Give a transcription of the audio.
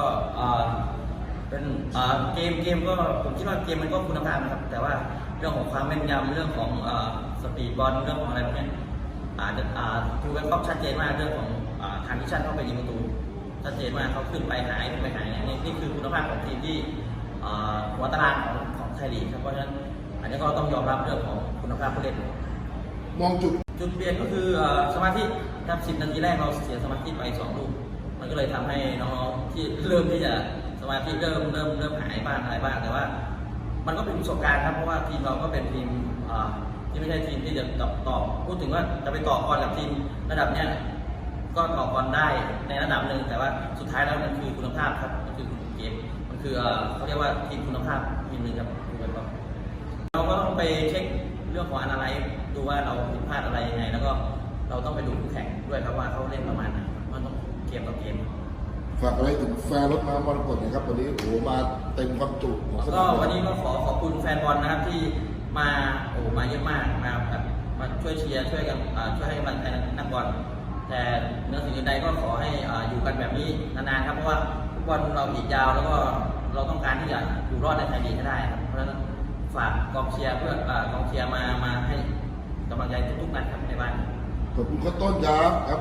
ก็อ่าเป็นอ่าเกมเกมก็ผมคิดว่าเกมมันก็คุณภาพนะครับ แต่ว่าเรื่องของความแม่นยำเรื่องของอ่าสปีดบอลเรื่องของอะไรพวกเนี้ยอาจจะอ่าทูแบงคอกชัดเจนมากเรื่องของอ่าทางมิชชั่นเข้าไปยิงประตูชัดเจนมากเขาขึ้นไปหายขึ้นไปหายเนี่ยนี่นี่คือคุณภาพของทีมที่อ่าหัวตารางของของไทยลีกครับเพราะฉะนั้นอันนี้ก็ต้องยอมรับเรื่องของคุณภาพผู้เล่นมองจุดจุดเปลี่ยนก็คือเอ่อสมาธิครับสิบนาทีแรกเราเสียสมาธิไปสองลูก มันก็เลยทำให้น้องๆที่เริ่มที่จะสมาธิเริ่มเริ่มเริ่มหายบ้างอะไรบ้างแต่ว่า มันก็เป็นประสบการณ์ครับเพราะว่าทีมเราก็เป็นทีมที่ไม่ใช่ทีมที่จะตอบตอบพูดถึงว่าจะไปต่อกรกับทีมระดับเนี้ยก็ต่อกรได้ในระดับหนึ่งแต่ว่าสุดท้ายแล้วมันคือคุณภาพครับมันคือเกมมันคือเออเขาเรียกว่าทีมคุณภาพทีมหนึ่งครับเราก็ต้องไปเช็คเรื่องของอนาไลซ์ดูว่าเราผิดพลาดอะไรยังไง แล้วก็เราต้องไปดูคู่แข่งด้วยครับว่าเขาเล่นประมาณไหน เกมต่อเกมฝากอะไรถึงแฟนรถม้ามรกตหนะครับวันนี้โอ้โหมาเต็มความจุของสก็นามวันนี้ก็ขอขอบคุณแฟนบอลนะครับที่มาโอ้มาเยอะมากมาแบบมาช่วยเชียร์ช่วยกันอ่าช่วยให้กำลังใจนักบอลแต่เนื้อสิ่งอื่นใดก็ขอให้อ่าอยู่กันแบบนี้นานๆครับเพราะว่าฟุตบอลเราอีกยาวแล้วก็เราต้องการที่จะอยู่รอดในไทยลีกให้ได้ครับเพราะฉะนั้นฝากกองเชียร์เพื่ออ่ากองเชียร์มามาให้กำลังใจทุกๆนัดครับในบ้านขอบคุณข้าวต้นครับครับ